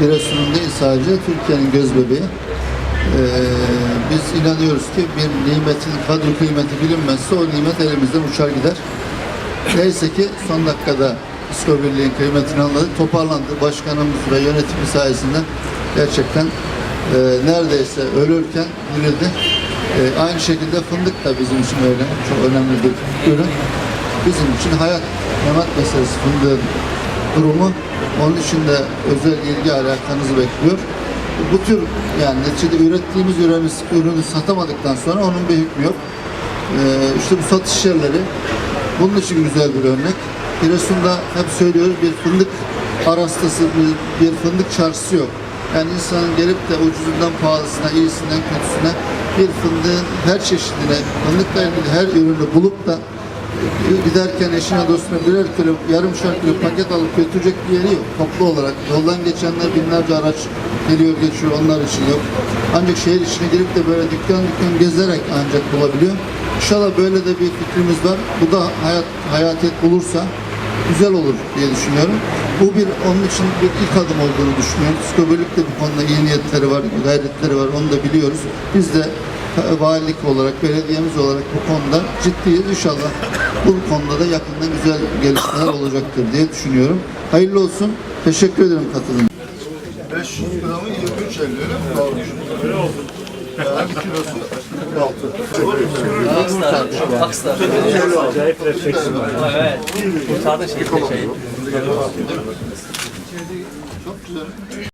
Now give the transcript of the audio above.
Giresun'un değil sadece Türkiye'nin göz bebeği. Ee, biz inanıyoruz ki bir nimetin kadri kıymeti bilinmezse o nimet elimizden uçar gider. Neyse ki son dakikada Psiko Birliği'nin kıymetini anladık, toparlandı. Başkanımız ve yönetimi sayesinde gerçekten e, neredeyse ölürken dirildi. E, aynı şekilde fındık da bizim için öyle. Çok önemli bir ürün. Bizim için hayat, memat meselesi fındığın durumu. Onun için de özel ilgi alakanızı bekliyor. Bu tür yani neticede ürettiğimiz ürünü, ürünü satamadıktan sonra onun bir hükmü yok. Ee, işte bu satış yerleri bunun için güzel bir örnek. Giresun'da hep söylüyoruz bir fındık arastası, bir, bir fındık çarşısı yok. Yani insanın gelip de ucuzundan pahalısına, iyisinden kötüsüne bir fındığın her çeşidine, fındıkla ilgili her ürünü bulup da giderken eşine dostuna birer kilo, yarımşar kilo paket alıp götürecek bir yeri yok. Toplu olarak yoldan geçenler binlerce araç geliyor geçiyor onlar için yok. Ancak şehir içine girip de böyle dükkan dükkan gezerek ancak bulabiliyor. İnşallah böyle de bir fikrimiz var. Bu da hayat hayatiyet bulursa güzel olur diye düşünüyorum. Bu bir onun için bir ilk adım olduğunu düşünüyorum. Psikobölük de bu konuda iyi niyetleri var, gayretleri var. Onu da biliyoruz. Biz de valilik olarak, belediyemiz olarak bu konuda ciddiyiz. İnşallah bu konuda da yakında güzel gelişmeler olacaktır diye düşünüyorum. Hayırlı olsun. Teşekkür ederim katılım. 500 gramı 23 öyle mi? Doğru. Öyle oldu. Yani kilosu 46. Acayip refleksim var. Evet. Kurtardı şey. Çok güzel.